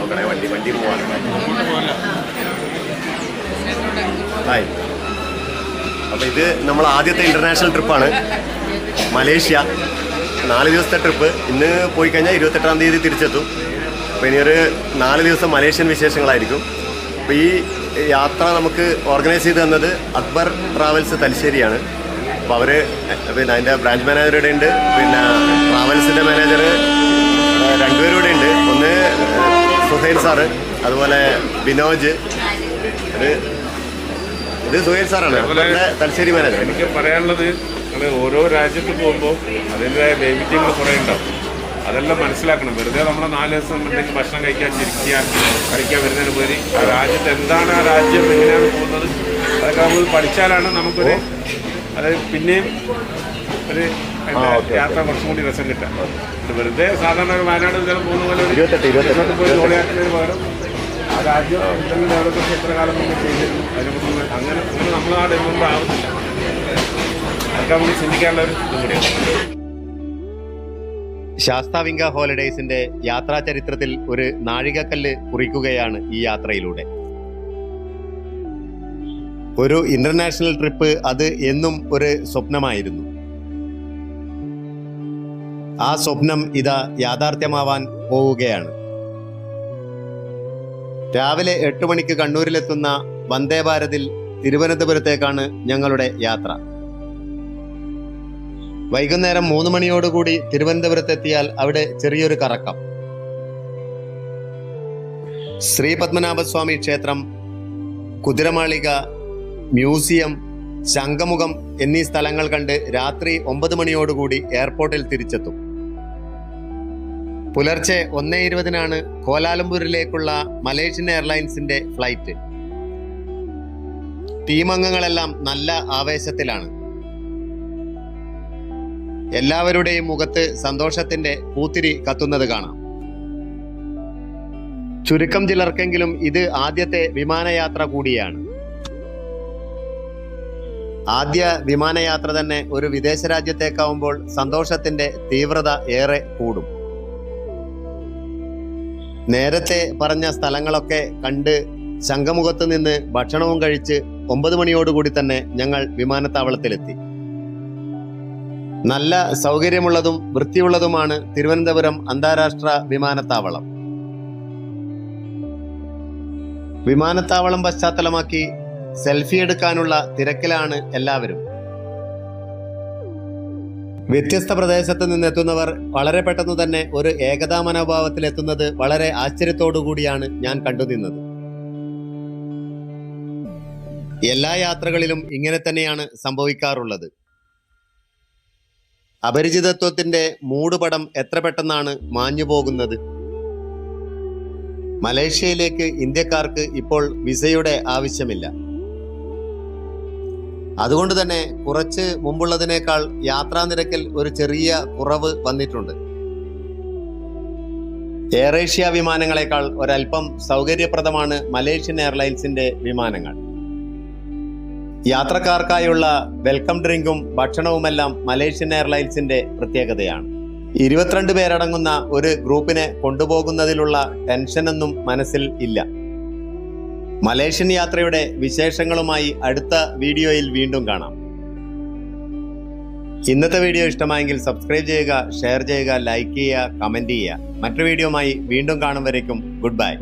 നോക്കണേ വണ്ടി വണ്ടി പോവാണ് ഹായ് അപ്പോൾ ഇത് നമ്മൾ ആദ്യത്തെ ഇന്റർനാഷണൽ ട്രിപ്പാണ് മലേഷ്യ. നാല് ദിവസത്തെ ട്രിപ്പ് ഇന്ന് പോയി കഴിഞ്ഞാൽ ഇരുപത്തെട്ടാം തീയതി തിരിച്ചെത്തും. അപ്പോൾ ഇനിയൊരു നാല് ദിവസം മലേഷ്യൻ വിശേഷങ്ങളായിരിക്കും. അപ്പോൾ ഈ യാത്ര നമുക്ക് ഓർഗനൈസ് ചെയ്ത് തന്നത് അക്ബർ ട്രാവൽസ് തലശ്ശേരിയാണ്. അപ്പോൾ അവർ പിന്നെ അതിന്റെ ബ്രാഞ്ച് മാനേജറുടെ ഉണ്ട് പിന്നെ ട്രാവൽസിന്റെ മാനേജർ സുഹൈൽ സാറ് അതുപോലെ ബിനോജ് ഇത് ഇത് സുഹൈൽ സാറാണ്. തലശ്ശേരി മാനേജർ. എനിക്ക് പറയാനുള്ളത് ഓരോ രാജ്യത്ത് പോകുമ്പോൾ അതിന്റെ വൈവിധ്യങ്ങൾ കുറേ ഉണ്ടാവും. അതെല്ലാം മനസ്സിലാക്കണം. വെറുതെ നമ്മുടെ നാല് ദിവസം ഉണ്ടെങ്കിൽ ഭക്ഷണം കഴിക്കാൻ ചിരിക്കാൻ കഴിക്കാൻ വരുന്നതിന് ഉപരി ആ രാജ്യത്ത് എന്താണ് ആ രാജ്യം എങ്ങനെയാണ് പോകുന്നത്? അതൊക്കെ നമ്മൾ പഠിച്ചാലാണ് നമുക്കൊരു അത് പിന്നെയും ഒരു യാത്ര കുറച്ചും കൂടി രസം കിട്ടാം വെറുതെ സാധാരണ ഒരു വയനാട് ഇതെല്ലാം പോകുന്ന പോലെ പോയി ജോളിയാക്കുന്നതിന് പകരം ആ രാജ്യം എന്തെങ്കിലും ഡെവലപ്മെന്റ് എത്ര കാലം മുന്നേ ചെയ്തിരുന്നു അതിനെക്കുറിച്ച് അങ്ങനെ അങ്ങനെ നമ്മൾ ആ ഡെവലപ്മെന്റ് ആവുന്നില്ല. അതൊക്കെ നമ്മൾ ചിന്തിക്കാനുള്ള ഒരു ഇതും കൂടിയാണ് ശാസ്താവിംഗ ഹോളിഡേയ്സിന്റെ യാത്രാ ചരിത്രത്തിൽ ഒരു നാഴികക്കല്ല് കുറിക്കുകയാണ് ഈ യാത്രയിലൂടെ. ഒരു ഇന്റർനാഷണൽ ട്രിപ്പ് അത് എന്നും ഒരു സ്വപ്നമായിരുന്നു. ആ സ്വപ്നം ഇതാ യാഥാർത്ഥ്യമാവാൻ പോവുകയാണ്. രാവിലെ എട്ട് മണിക്ക് കണ്ണൂരിലെത്തുന്ന വന്ദേ ഭാരതിൽ തിരുവനന്തപുരത്തേക്കാണ് ഞങ്ങളുടെ യാത്ര. വൈകുന്നേരം മൂന്ന് മണിയോടുകൂടി തിരുവനന്തപുരത്തെത്തിയാൽ അവിടെ ചെറിയൊരു കറക്കം. ശ്രീ പത്മനാഭസ്വാമി ക്ഷേത്രം കുതിരമാളിക മ്യൂസിയം ശംഖമുഖം എന്നീ സ്ഥലങ്ങൾ കണ്ട് രാത്രി ഒമ്പത് മണിയോടുകൂടി എയർപോർട്ടിൽ തിരിച്ചെത്തും. പുലർച്ചെ ഒന്നേ ഇരുപതിനാണ് കോലാലംപൂരിലേക്കുള്ള മലേഷ്യൻ എയർലൈൻസിന്റെ ഫ്ലൈറ്റ്. ടീമംഗങ്ങളെല്ലാം നല്ല ആവേശത്തിലാണ്. എല്ലാവരുടെയും മുഖത്ത് സന്തോഷത്തിന്റെ പൂത്തിരി കത്തുന്നത് കാണാം. ചുരുക്കം ചിലർക്കെങ്കിലും ഇത് ആദ്യത്തെ വിമാനയാത്ര കൂടിയാണ്. ആദ്യ വിമാനയാത്ര തന്നെ ഒരു വിദേശ രാജ്യത്തേക്കാവുമ്പോൾ സന്തോഷത്തിന്റെ തീവ്രത ഏറെ കൂടും. നേരത്തെ പറഞ്ഞ സ്ഥലങ്ങളൊക്കെ കണ്ട് ശംഖമുഖത്ത് നിന്ന് ഭക്ഷണവും കഴിച്ച് ഒമ്പത് മണിയോടുകൂടി തന്നെ ഞങ്ങൾ വിമാനത്താവളത്തിലെത്തി. നല്ല സൗകര്യമുള്ളതും വൃത്തിയുള്ളതുമാണ് തിരുവനന്തപുരം അന്താരാഷ്ട്ര വിമാനത്താവളം. വിമാനത്താവളം പശ്ചാത്തലമാക്കി സെൽഫി എടുക്കാനുള്ള തിരക്കിലാണ് എല്ലാവരും. വ്യത്യസ്ത പ്രദേശത്ത് നിന്നെത്തുന്നവർ വളരെ പെട്ടെന്ന് തന്നെ ഒരു ഏകതാ മനോഭാവത്തിൽ എത്തുന്നത് വളരെ കൂടിയാണ് ഞാൻ കണ്ടുനിന്നത് എല്ലാ യാത്രകളിലും ഇങ്ങനെ തന്നെയാണ് സംഭവിക്കാറുള്ളത്. അപരിചിതത്വത്തിന്റെ മൂടുപടം എത്ര പെട്ടെന്നാണ് മാഞ്ഞു പോകുന്നത്. മലേഷ്യയിലേക്ക് ഇന്ത്യക്കാർക്ക് ഇപ്പോൾ വിസയുടെ ആവശ്യമില്ല. അതുകൊണ്ട് തന്നെ കുറച്ച് മുമ്പുള്ളതിനേക്കാൾ യാത്രാ നിരക്കിൽ ഒരു ചെറിയ കുറവ് വന്നിട്ടുണ്ട്. എയർ ഏഷ്യ വിമാനങ്ങളെക്കാൾ ഒരല്പം സൗകര്യപ്രദമാണ് മലേഷ്യൻ എയർലൈൻസിന്റെ വിമാനങ്ങൾ. യാത്രക്കാർക്കായുള്ള വെൽക്കം ഡ്രിങ്കും ഭക്ഷണവുമെല്ലാം മലേഷ്യൻ എയർലൈൻസിന്റെ പ്രത്യേകതയാണ്. ഇരുപത്തിരണ്ട് പേരടങ്ങുന്ന ഒരു ഗ്രൂപ്പിനെ കൊണ്ടുപോകുന്നതിലുള്ള ടെൻഷനൊന്നും മനസ്സിൽ ഇല്ല. മലേഷ്യൻ യാത്രയുടെ വിശേഷങ്ങളുമായി അടുത്ത വീഡിയോയിൽ വീണ്ടും കാണാം. ഇന്നത്തെ വീഡിയോ ഇഷ്ടമായെങ്കിൽ സബ്സ്ക്രൈബ് ചെയ്യുക ഷെയർ ചെയ്യുക ലൈക്ക് ചെയ്യുക കമന്റ് ചെയ്യുക. മറ്റൊരു വീഡിയോമായി വീണ്ടും കാണും വരേക്കും. Good bye.